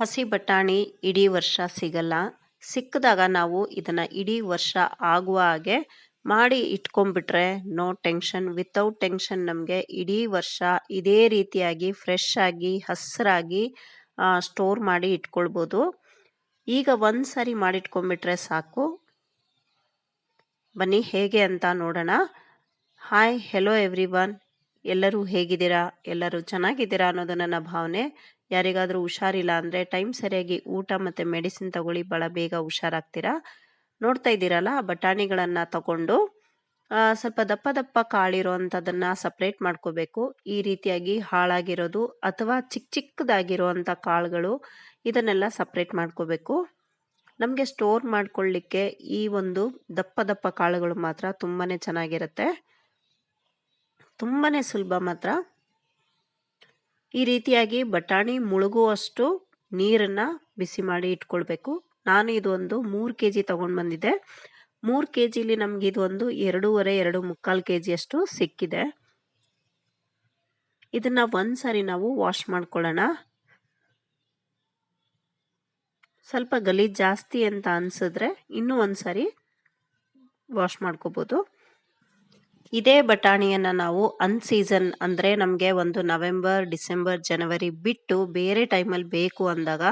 ಹಸಿ ಬಟಾಣಿ ಇಡೀ ವರ್ಷ ಸಿಗಲ್ಲ. ಸಿಕ್ಕಿದಾಗ ನಾವು ಇದನ್ನ ಇಡೀ ವರ್ಷ ಆಗುವ ಹಾಗೆ ಮಾಡಿ ಇಟ್ಕೊಂಡ್ಬಿಟ್ರೆ ನೋ ಟೆನ್ಷನ್. ವಿತೌಟ್ ಟೆನ್ಷನ್ ನಮಗೆ ಇಡೀ ವರ್ಷ ಇದೇ ರೀತಿಯಾಗಿ ಫ್ರೆಶ್ ಆಗಿ, ಹಸಿರಾಗಿ ಸ್ಟೋರ್ ಮಾಡಿ ಇಟ್ಕೊಳ್ಬೋದು. ಈಗ ಒಂದು ಸಾರಿ ಮಾಡಿಟ್ಕೊಂಡ್ಬಿಟ್ರೆ ಸಾಕು. ಬನ್ನಿ, ಹೇಗೆ ಅಂತ ನೋಡೋಣ. ಹಾಯ್ ಹೆಲೋ ಎವ್ರಿ ಎಲ್ಲರೂ ಹೇಗಿದ್ದೀರಾ? ಎಲ್ಲರೂ ಚೆನ್ನಾಗಿದ್ದೀರಾ ಅನ್ನೋದು ನನ್ನ ಭಾವನೆ. ಯಾರಿಗಾದರೂ ಹುಷಾರಿಲ್ಲ ಅಂದರೆ ಟೈಮ್ ಸರಿಯಾಗಿ ಊಟ ಮತ್ತು ಮೆಡಿಸಿನ್ ತಗೊಳ್ಳಿ ಭಾಳ ಬೇಗ ಹುಷಾರಾಗ್ತೀರಾ? ನೋಡ್ತಾ ಇದ್ದೀರಲ್ಲ ಬಟಾಣಿಗಳನ್ನು ತಗೊಂಡು ಸ್ವಲ್ಪ ದಪ್ಪ ದಪ್ಪ ಕಾಳಿರೋ ಅಂಥದ್ದನ್ನು ಸಪ್ರೇಟ್ ಮಾಡ್ಕೋಬೇಕು. ಈ ರೀತಿಯಾಗಿ ಹಾಳಾಗಿರೋದು ಅಥವಾ ಚಿಕ್ಕ ಚಿಕ್ಕದಾಗಿರುವಂಥ ಕಾಳುಗಳು ಇದನ್ನೆಲ್ಲ ಸಪ್ರೇಟ್ ಮಾಡ್ಕೋಬೇಕು. ನಮಗೆ ಸ್ಟೋರ್ ಮಾಡ್ಕೊಳ್ಳಿಕ್ಕೆ ಈ ಒಂದು ದಪ್ಪ ದಪ್ಪ ಕಾಳುಗಳು ಮಾತ್ರ ತುಂಬಾ ಚೆನ್ನಾಗಿರುತ್ತೆ. ತುಂಬಾ ಸುಲಭ ಮಾತ್ರ. ಈ ರೀತಿಯಾಗಿ ಬಟಾಣಿ ಮುಳುಗುವಷ್ಟು ನೀರನ್ನು ಬಿಸಿ ಮಾಡಿ ಇಟ್ಕೊಳ್ಬೇಕು. ನಾನು ಇದೊಂದು ಒಂದು ಮೂರು ಕೆ ಜಿ ತೊಗೊಂಡು ಬಂದಿದ್ದೆ. ಮೂರು ಕೆ ಜಿಲಿ ನಮ್ಗೆ ಇದು ಒಂದು ಎರಡೂವರೆ, ಎರಡು ಮುಕ್ಕಾಲು ಕೆ ಜಿಯಷ್ಟು ಸಿಕ್ಕಿದೆ. ಇದನ್ನ ಸಾರಿ ನಾವು ವಾಶ್ ಮಾಡ್ಕೊಳ್ಳೋಣ. ಸ್ವಲ್ಪ ಗಲೀಜ್ ಜಾಸ್ತಿ ಅಂತ ಅನ್ಸಿದ್ರೆ ಇನ್ನೂ ಒಂದ್ಸರಿ ವಾಶ್ ಮಾಡ್ಕೋಬೋದು. ಇದೇ ಬಟಾಣಿಯನ್ನು ನಾವು ಅನ್ಸೀಸನ್ ಅಂದರೆ ನಮಗೆ ಒಂದು ನವೆಂಬರ್ ಡಿಸೆಂಬರ್ ಜನವರಿ ಬಿಟ್ಟು ಬೇರೆ ಟೈಮಲ್ಲಿ ಬೇಕು ಅಂದಾಗ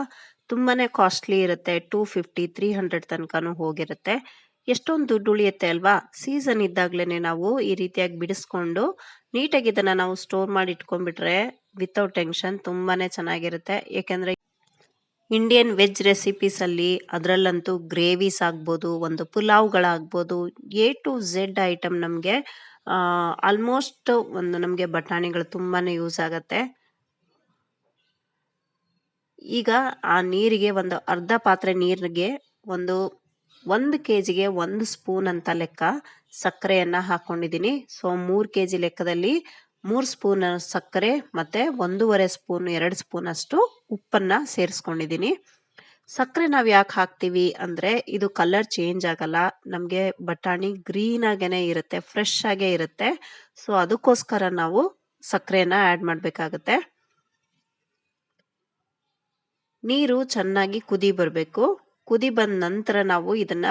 ತುಂಬಾ ಕಾಸ್ಟ್ಲಿ ಇರುತ್ತೆ. ಟೂ ಫಿಫ್ಟಿ ತ್ರೀ ಹಂಡ್ರೆಡ್ ತನಕನೂ ಹೋಗಿರುತ್ತೆ. ಎಷ್ಟೊಂದು ದುಡ್ಡು ಉಳಿಯುತ್ತೆ ಅಲ್ವಾ? ಸೀಸನ್ ಇದ್ದಾಗಲೇ ನಾವು ಈ ರೀತಿಯಾಗಿ ಬಿಡಿಸ್ಕೊಂಡು ನೀಟಾಗಿ ಇದನ್ನು ನಾವು ಸ್ಟೋರ್ ಮಾಡಿ ಇಟ್ಕೊಂಡ್ಬಿಟ್ರೆ ವಿತೌಟ್ ಟೆನ್ಷನ್ ತುಂಬಾ ಚೆನ್ನಾಗಿರುತ್ತೆ. ಏಕೆಂದರೆ ಇಂಡಿಯನ್ ವೆಜ್ ರೆಸಿಪೀಸಲ್ಲಿ ಅದರಲ್ಲಂತೂ ಗ್ರೇವೀಸ್ ಆಗ್ಬೋದು, ಒಂದು ಪುಲಾವ್ಗಳಾಗ್ಬೋದು ಎ ಟು ಝೆಡ್ ಐಟಮ್ ನಮಗೆ ಆಲ್ಮೋಸ್ಟ್ ಒಂದು ನಮಗೆ ಬಟಾಣಿಗಳು ತುಂಬಾ ಯೂಸ್ ಆಗುತ್ತೆ. ಈಗ ಆ ನೀರಿಗೆ ಒಂದು ಅರ್ಧ ಪಾತ್ರೆ ನೀರಿಗೆ ಒಂದು ಒಂದು ಕೆ ಜಿಗೆ ಒಂದು ಸ್ಪೂನ್ ಅಂತ ಲೆಕ್ಕ ಸಕ್ಕರೆಯನ್ನು ಹಾಕ್ಕೊಂಡಿದ್ದೀನಿ ಸೊ ಮೂರು ಕೆ ಜಿ ಲೆಕ್ಕದಲ್ಲಿ ಮೂರು ಸ್ಪೂನ್ ಸಕ್ಕರೆ ಮತ್ತು ಒಂದೂವರೆ ಸ್ಪೂನ್, ಎರಡು ಸ್ಪೂನ್ ಅಷ್ಟು ಉಪ್ಪನ್ನು ಸೇರಿಸ್ಕೊಂಡಿದ್ದೀನಿ. ಸಕ್ಕರೆ ನಾವು ಯಾಕೆ ಹಾಕ್ತೀವಿ ಅಂದರೆ ಇದು ಕಲರ್ ಚೇಂಜ್ ಆಗಲ್ಲ. ನಮಗೆ ಬಟಾಣಿ ಗ್ರೀನ್ ಆಗೇನೆ ಇರುತ್ತೆ ಫ್ರೆಶ್ ಆಗೇ ಇರುತ್ತೆ. ಸೊ ಅದಕ್ಕೋಸ್ಕರ ನಾವು ಸಕ್ಕರೆನ ಆ್ಯಡ್ ಮಾಡಬೇಕಾಗತ್ತೆ. ನೀರು ಚೆನ್ನಾಗಿ ಕುದಿ ಬರಬೇಕು. ಕುದಿ ಬಂದ ನಂತರ ನಾವು ಇದನ್ನ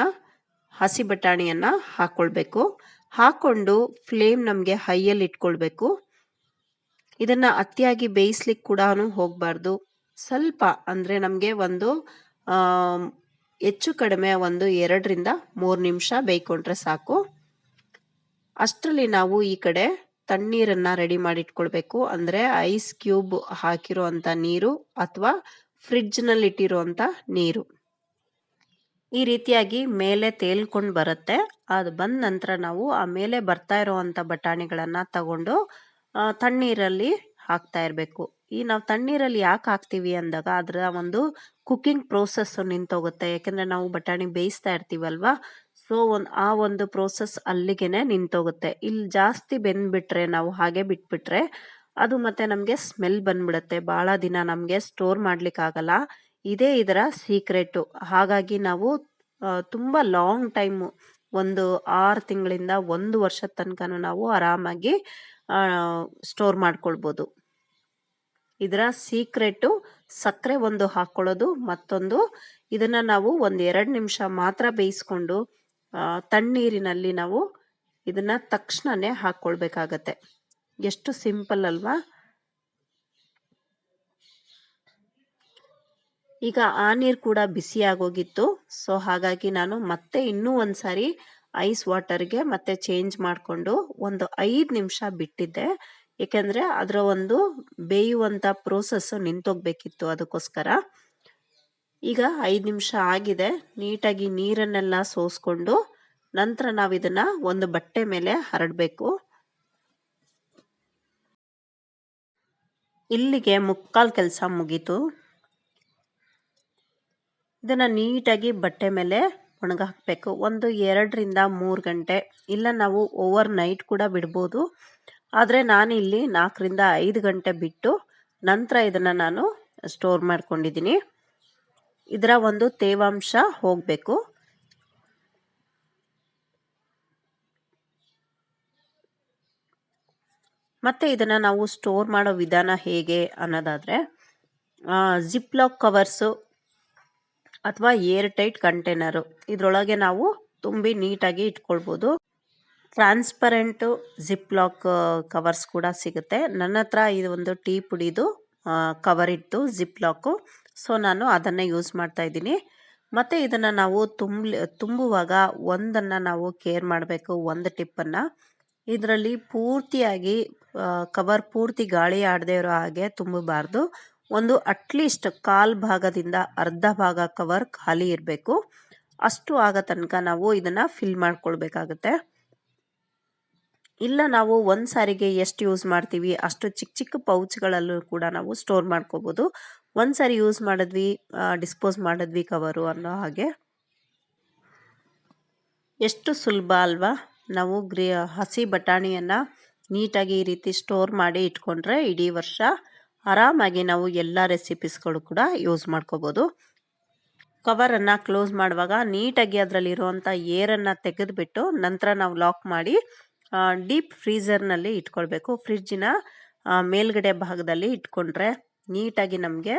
ಹಸಿ ಬಟಾಣಿಯನ್ನ ಹಾಕ್ಕೊಳ್ಬೇಕು ಹಾಕೊಂಡು ಫ್ಲೇಮ್ ನಮಗೆ ಹೈಯಲ್ಲಿ ಇಟ್ಕೊಳ್ಬೇಕು. ಇದನ್ನ ಅತಿಯಾಗಿ ಬೇಯಿಸ್ಲಿಕ್ಕೆ ಕೂಡ ಹೋಗಬಾರ್ದು. ಸ್ವಲ್ಪ ಅಂದರೆ ನಮಗೆ ಒಂದು ಹೆಚ್ಚು ಕಡಿಮೆ ಒಂದು ಎರಡರಿಂದ ಮೂರು ನಿಮಿಷ ಬೇಯ್ಕೊಂಡ್ರೆ ಸಾಕು. ಅಷ್ಟರಲ್ಲಿ ನಾವು ಈ ಕಡೆ ತಣ್ಣೀರನ್ನ ರೆಡಿ ಮಾಡಿ ಇಟ್ಕೊಳ್ಬೇಕು ಅಂದರೆ ಐಸ್ ಕ್ಯೂಬ್ ಹಾಕಿರೋ ನೀರು ಅಥವಾ ಫ್ರಿಡ್ಜ್ನಲ್ಲಿ ಇಟ್ಟಿರುವಂಥ ನೀರು. ಈ ರೀತಿಯಾಗಿ ಮೇಲೆ ತೇಲ್ಕೊಂಡು ಬರುತ್ತೆ. ಅದು ಬಂದ ನಂತರ ನಾವು ಆ ಮೇಲೆ ಬರ್ತಾ ಇರೋವಂಥ ಬಟಾಣಿಗಳನ್ನು ತಗೊಂಡು ತಣ್ಣೀರಲ್ಲಿ ಹಾಕ್ತಾ ಇರಬೇಕು. ಈ ನಾವು ತಣ್ಣೀರಲ್ಲಿ ಯಾಕೆ ಹಾಕ್ತೀವಿ ಅಂದಾಗ ಅದರ ಒಂದು ಕುಕ್ಕಿಂಗ್ ಪ್ರೋಸೆಸ್ ನಿಂತೋಗುತ್ತೆ. ಯಾಕೆಂದರೆ ನಾವು ಬಟಾಣಿ ಬೇಯಿಸ್ತಾ ಇರ್ತೀವಲ್ವಾ? ಸೊ ಒಂದು, ಆ ಒಂದು ಪ್ರೋಸೆಸ್ ಅಲ್ಲಿಗೆನೆ ನಿಂತೋಗುತ್ತೆ. ಇಲ್ಲಿ ಜಾಸ್ತಿ ಬೆಂದ್ಬಿಟ್ರೆ ನಾವು ಹಾಗೆ ಬಿಟ್ಬಿಟ್ರೆ ಅದು ಮತ್ತೆ ನಮಗೆ ಸ್ಮೆಲ್ ಬಂದ್ಬಿಡುತ್ತೆ. ಭಾಳ ದಿನ ನಮಗೆ ಸ್ಟೋರ್ ಮಾಡ್ಲಿಕ್ಕಾಗಲ್ಲ. ಇದೇ ಇದರ ಸೀಕ್ರೆಟು ಹಾಗಾಗಿ ನಾವು ತುಂಬ ಲಾಂಗ್ ಟೈಮು ಒಂದು ಆರು ತಿಂಗಳಿಂದ ಒಂದು ವರ್ಷದ ತನಕನೂ ನಾವು ಆರಾಮಾಗಿ ಸ್ಟೋರ್ ಮಾಡ್ಕೊಳ್ಬೋದು. ಇದರ ಸೀಕ್ರೆಟು ಸಕ್ಕರೆ ಒಂದು ಹಾಕ್ಕೊಳ್ಳೋದು ಮತ್ತೊಂದು ಇದನ್ನು ನಾವು ಒಂದು ಎರಡು ನಿಮಿಷ ಮಾತ್ರ ಬೇಯಿಸ್ಕೊಂಡು ತಣ್ಣೀರಿನಲ್ಲಿ ನಾವು ಇದನ್ನು ತಕ್ಷಣನೇ ಹಾಕ್ಕೊಳ್ಬೇಕಾಗತ್ತೆ ಎಷ್ಟು ಸಿಂಪಲ್ ಅಲ್ವಾ? ಈಗ ಆ ನೀರು ಕೂಡ ಬಿಸಿ ಆಗೋಗಿತ್ತು. ಸೊ ಹಾಗಾಗಿ ನಾನು ಮತ್ತೆ ಇನ್ನೂ ಒಂದ್ಸಾರಿ ಐಸ್ ವಾಟರ್ಗೆ ಮತ್ತೆ ಚೇಂಜ್ ಮಾಡಿಕೊಂಡು ಒಂದು ಐದು ನಿಮಿಷ ಬಿಟ್ಟಿದ್ದೆ. ಏಕೆಂದರೆ ಅದರ ಒಂದು ಬೇಯುವಂಥ ಪ್ರೋಸೆಸ್ಸು ನಿಂತೋಗ್ಬೇಕಿತ್ತು ಅದಕ್ಕೋಸ್ಕರ. ಈಗ ಐದು ನಿಮಿಷ ಆಗಿದೆ, ನೀಟಾಗಿ ನೀರನ್ನೆಲ್ಲ ಸೋಸ್ಕೊಂಡು ನಂತರ ನಾವು ಇದನ್ನ ಒಂದು ಬಟ್ಟೆ ಮೇಲೆ ಹರಡಬೇಕು. ಇಲ್ಲಿಗೆ ಮುಕ್ಕಾಲು ಕೆಲಸ ಮುಗೀತು. ಇದನ್ನು ನೀಟಾಗಿ ಬಟ್ಟೆ ಮೇಲೆ ಒಣಗ ಹಾಕಬೇಕು ಒಂದು ಎರಡರಿಂದ ಮೂರು ಗಂಟೆ, ಇಲ್ಲ ನಾವು ಓವರ್ ನೈಟ್ ಕೂಡ ಬಿಡ್ಬೋದು. ಆದರೆ ನಾನಿಲ್ಲಿ ನಾಲ್ಕರಿಂದ ಐದು ಗಂಟೆ ಬಿಟ್ಟು ನಂತರ ಇದನ್ನು ನಾನು ಸ್ಟೋರ್ ಮಾಡ್ಕೊಂಡಿದ್ದೀನಿ. ಇದರ ಒಂದು ತೇವಾಂಶ ಹೋಗಬೇಕು. ಮತ್ತು ಇದನ್ನು ನಾವು ಸ್ಟೋರ್ ಮಾಡೋ ವಿಧಾನ ಹೇಗೆ ಅನ್ನೋದಾದರೆ ಜಿಪ್ ಲಾಕ್ ಕವರ್ಸು ಅಥವಾ ಏರ್ ಟೈಟ್ ಕಂಟೈನರು ಇದರೊಳಗೆ ನಾವು ತುಂಬಿ ನೀಟಾಗಿ ಇಟ್ಕೊಳ್ಬೋದು. ಟ್ರಾನ್ಸ್ಪರೆಂಟು ಜಿಪ್ ಲಾಕ್ ಕವರ್ಸ್ ಕೂಡ ಸಿಗುತ್ತೆ. ನನ್ನ ಹತ್ರ ಇದು ಒಂದು ಟೀ ಪುಡಿದು ಕವರ್ ಇತ್ತು ಜಿಪ್ ಲಾಕು ಸೊ, ನಾನು ಅದನ್ನೇ ಯೂಸ್ ಮಾಡ್ತಾ ಇದ್ದೀನಿ. ಮತ್ತು ಇದನ್ನು ನಾವು ತುಂಬಲಿ ತುಂಬುವಾಗ ಒಂದನ್ನು ನಾವು ಕೇರ್ ಮಾಡಬೇಕು, ಒಂದು ಟಿಪ್ಪನ್ನು. ಇದರಲ್ಲಿ ಪೂರ್ತಿಯಾಗಿ ಕವರ್ ಪೂರ್ತಿ ಗಾಳಿ ಆಡದೇ ಇರೋ ಹಾಗೆ ತುಂಬಬಾರ್ದು. ಒಂದು ಅಟ್ಲೀಸ್ಟ್ ಕಾಲು ಭಾಗದಿಂದ ಅರ್ಧ ಭಾಗ ಕವರ್ ಖಾಲಿ ಇರಬೇಕು. ಅಷ್ಟು ಆಗ ತನಕ ನಾವು ಇದನ್ನು ಫಿಲ್ ಮಾಡ್ಕೊಳ್ಬೇಕಾಗತ್ತೆ. ಇಲ್ಲ ನಾವು ಒಂದು ಸಾರಿಗೆ ಎಷ್ಟು ಯೂಸ್ ಮಾಡ್ತೀವಿ, ಅಷ್ಟು ಚಿಕ್ಕ ಚಿಕ್ಕ ಪೌಚ್ಗಳಲ್ಲೂ ಕೂಡ ನಾವು ಸ್ಟೋರ್ ಮಾಡ್ಕೋಬೋದು. ಒಂದು ಸಾರಿ ಯೂಸ್ ಮಾಡಿದ್ವಿ ಡಿಸ್ಪೋಸ್ ಮಾಡಿದ್ವಿ ಕವರು ಅನ್ನೋ ಹಾಗೆ. ಎಷ್ಟು ಸುಲಭ ಅಲ್ವಾ? ನಾವು ಗ್ರಿ, ಹಸಿ ಬಟಾಣಿಯನ್ನು ನೀಟಾಗಿ ಈ ರೀತಿ ಸ್ಟೋರ್ ಮಾಡಿ ಇಟ್ಕೊಂಡ್ರೆ ಇಡೀ ವರ್ಷ ಆರಾಮಾಗಿ ನಾವು ಎಲ್ಲ ರೆಸಿಪೀಸ್ಗಳು ಕೂಡ ಯೂಸ್ ಮಾಡ್ಕೋಬೋದು. ಕವರನ್ನು ಕ್ಲೋಸ್ ಮಾಡುವಾಗ ನೀಟಾಗಿ ಅದರಲ್ಲಿರುವಂಥ ಏರನ್ನು ತೆಗೆದುಬಿಟ್ಟು ನಂತರ ನಾವು ಲಾಕ್ ಮಾಡಿ ಡೀಪ್ ಫ್ರೀಝರ್ನಲ್ಲಿ ಇಟ್ಕೊಳ್ಬೇಕು. ಫ್ರಿಡ್ಜಿನ ಮೇಲ್ಗಡೆ ಭಾಗದಲ್ಲಿ ಇಟ್ಕೊಂಡ್ರೆ ನೀಟಾಗಿ ನಮಗೆ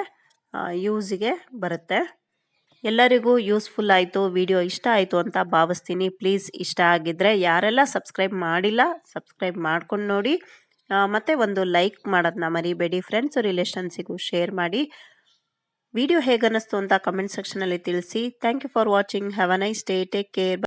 ಯೂಸಿಗೆ ಬರುತ್ತೆ. ಎಲ್ಲರಿಗೂ ಯೂಸ್ಫುಲ್ ಆಯಿತು ವಿಡಿಯೋ ಇಷ್ಟ ಆಯಿತು ಅಂತ ಭಾವಿಸ್ತೀನಿ. ಪ್ಲೀಸ್ ಇಷ್ಟ ಆಗಿದ್ದರೆ ಯಾರೆಲ್ಲ ಸಬ್ಸ್ಕ್ರೈಬ್ ಮಾಡಿಲ್ಲ ಸಬ್ಸ್ಕ್ರೈಬ್ ಮಾಡ್ಕೊಂಡು ನೋಡಿ. ಮತ್ತು ಒಂದು ಲೈಕ್ ಮಾಡೋದನ್ನ ಮರಿಬೇಡಿ. ಫ್ರೆಂಡ್ಸು ರಿಲೇಷನ್ಸಿಗೂ ಶೇರ್ ಮಾಡಿ. ವಿಡಿಯೋ ಹೇಗನ್ನಿಸ್ತು ಅಂತ ಕಮೆಂಟ್ ಸೆಕ್ಷನಲ್ಲಿ ತಿಳಿಸಿ. Thank you for watching have a nice day take care